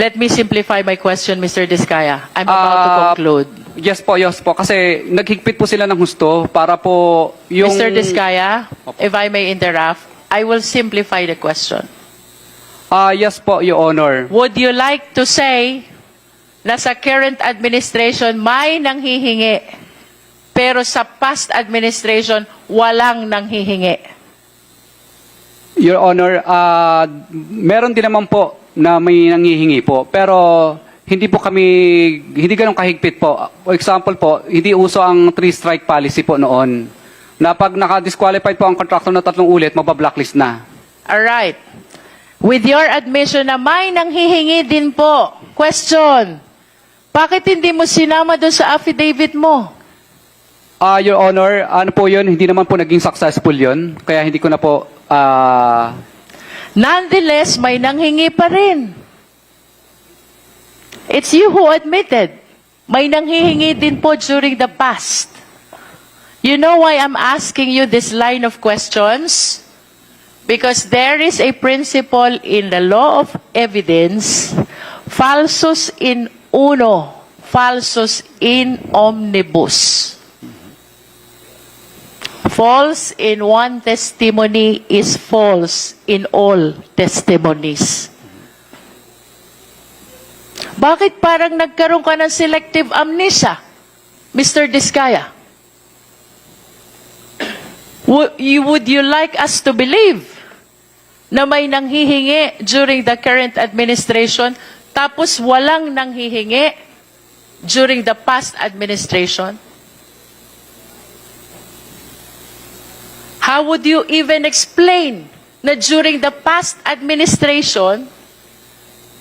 Let me simplify my question, Mr. Diskaya. I'm about to Ah, conclude. Yes po, yes po. Kasi naghigpit po sila ng husto para po yung... Mr. Diskaya, if I may interrupt, I will simplify the question. Ah, yes po, Your Honor. Would you like to say na sa current administration may nanghihingi, pero sa past administration walang nanghihingi? Your Honor, ah, meron din naman po na may nangihingi po. Pero hindi po kami, hindi ganun kahigpit po. For example po, hindi uso ang three-strike policy po noon. Na pag naka-disqualified po ang contractor na tatlong ulit, mabablacklist na. Alright. With your admission na may nanghihingi din po, question, bakit hindi mo sinama doon sa affidavit mo? Ah, Your Honor, ano po yun, hindi naman po naging successful yun. Kaya hindi ko na po, ah, Nonetheless, may nanghingi pa rin. It's you who admitted. May nanghihingi din po during the past. You know why I'm asking you this line of questions? Because there is a principle in the law of evidence, falsus in uno, falsus in omnibus. False in one testimony is false in all testimonies. Bakit parang nagkaroon ka ng selective amnesia, Mr. Diskaya? Would you, like us to believe na may nanghihingi during the current administration tapos walang nanghihingi during the past administration? How would you even explain na during the past administration,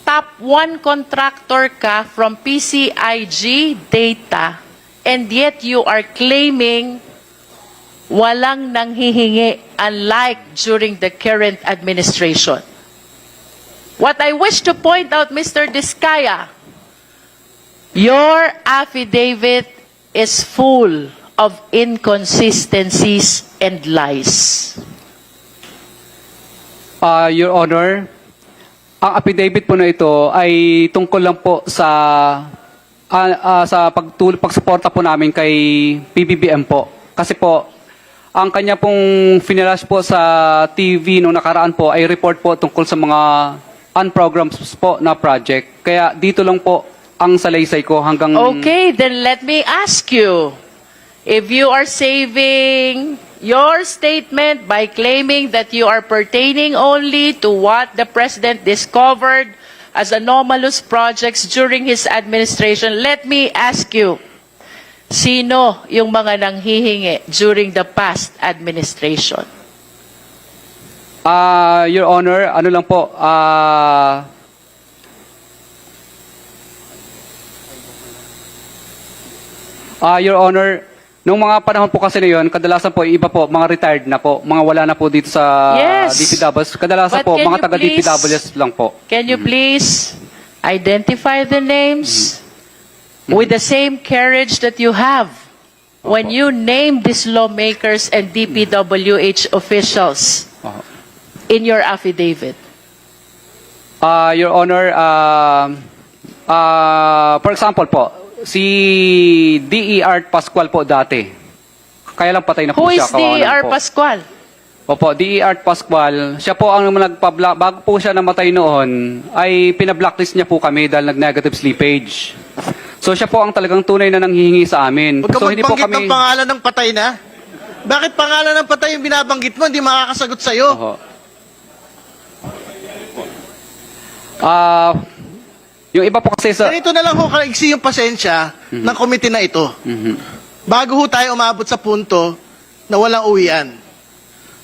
top one contractor ka from PCIG data, and yet you are claiming walang nanghihingi unlike during the current administration? What I wish to point out, Mr. Diskaya, your affidavit is full of inconsistencies and lies. ah, Your Honor, ang affidavit po na ito ay tungkol lang po sa ah, ah, sa pagtul pagsuporta po namin kay PBBM po. Kasi po, ang kanya pong finalash po sa TV nung nakaraan po ay report po tungkol sa mga unprograms po na project. Kaya dito lang po ang salaysay ko hanggang... Okay, then let me ask you. If you are saving your statement by claiming that you are pertaining only to what the President discovered as anomalous projects during his administration, let me ask you, sino yung mga nanghihingi during the past administration? Ah, Your Honor, ano lang po, ah... Ah, Your Honor, nung mga panahon po kasi na yun, kadalasan po, iba po, mga retired na po, mga wala na po dito sa Yes. DPWs. Kadalasan But po, can mga you taga please- DPWs lang po. Can you please identify the names with the same courage that you have when you name these lawmakers and DPWH officials Oho. in your affidavit? Ah, Your Honor, ah, ah, for example po, si D.E. Art Pascual po dati. Kaya lang patay na po Who siya. is kawawa naman D.R. po. Pascual? Opo, D.E. Art Pascual, siya po ang nagpabla bago po siya namatay noon, ay pinablacklist niya po kami dahil nag-negative slippage. So siya po ang talagang tunay na nanghihingi sa amin. Huwag ka so hindi po magbanggit kami... ng pangalan ng patay na. Bakit pangalan ng patay yung binabanggit mo? Hindi makakasagot sa'yo. Oho. Ah, yung iba po kasi sa... Ganito na lang ho kaigsi yung pasensya ng komite na ito. Mhm. Bago ho tayo umabot sa punto na walang uwian.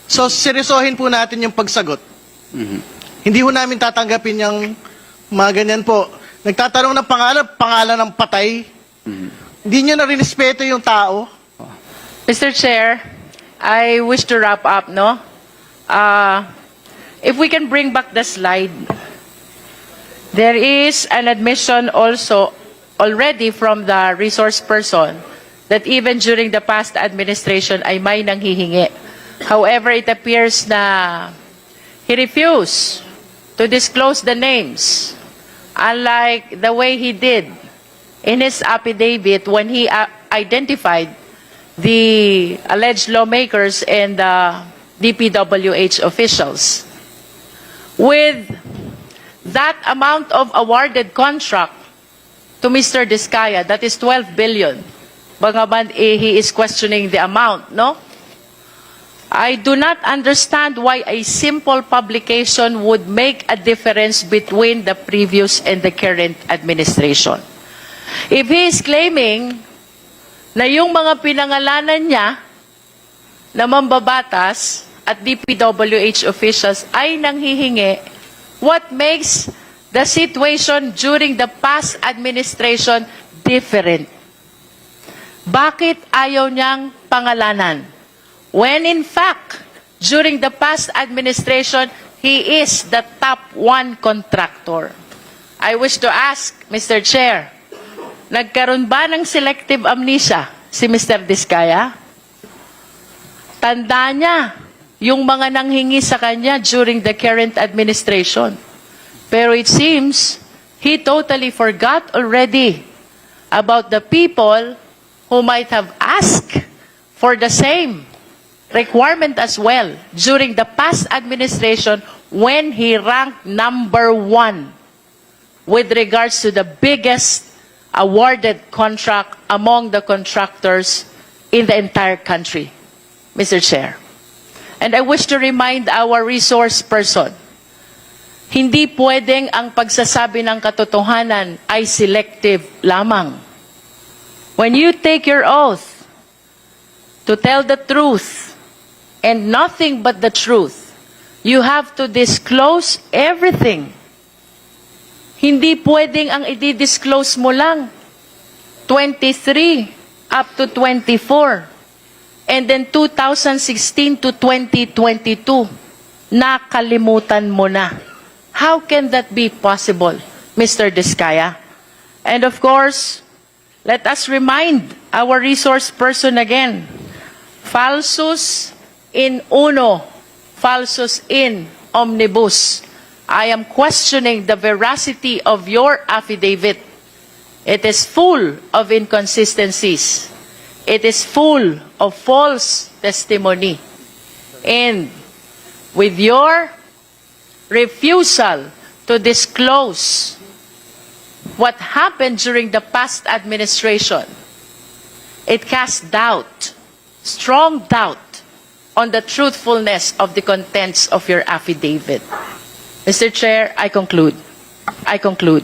So, seryosohin po natin yung pagsagot. Mhm. Hindi ho namin tatanggapin yung mga ganyan po. Nagtatanong ng pangalan, pangalan ng patay. Hindi nyo na rinespeto yung tao. Mr. Chair, I wish to wrap up, no? Uh, if we can bring back the slide. There is an admission also already from the resource person that even during the past administration ay may nanghihingi. However, it appears na he refused to disclose the names unlike the way he did in his affidavit when he uh, identified the alleged lawmakers and the DPWH officials. With that amount of awarded contract to Mr. Diskaya, that is 12 billion. Bagaman eh, he is questioning the amount, no? I do not understand why a simple publication would make a difference between the previous and the current administration. If he is claiming na yung mga pinangalanan niya na mambabatas at DPWH officials ay nanghihingi, what makes the situation during the past administration different? Bakit ayaw niyang pangalanan? When in fact, during the past administration, he is the top one contractor. I wish to ask, Mr. Chair, nagkaroon ba ng selective amnesia si Mr. Diskaya? Tanda niya yung mga nanghingi sa kanya during the current administration. Pero it seems he totally forgot already about the people who might have asked for the same requirement as well during the past administration when he ranked number one with regards to the biggest awarded contract among the contractors in the entire country, Mr. Chair. And I wish to remind our resource person, hindi pwedeng ang pagsasabi ng katotohanan ay selective lamang. When you take your oath to tell the truth and nothing but the truth, you have to disclose everything. Hindi pwedeng ang i-disclose mo lang 23 up to 24 and then 2016 to 2022 nakalimutan mo na. How can that be possible, Mr. Diskaya? And of course, let us remind our resource person again. Falsus in uno, falsus in omnibus. I am questioning the veracity of your affidavit. It is full of inconsistencies. It is full of false testimony. And with your refusal to disclose what happened during the past administration, it casts doubt, strong doubt, on the truthfulness of the contents of your affidavit. Mr. Chair, I conclude. I conclude.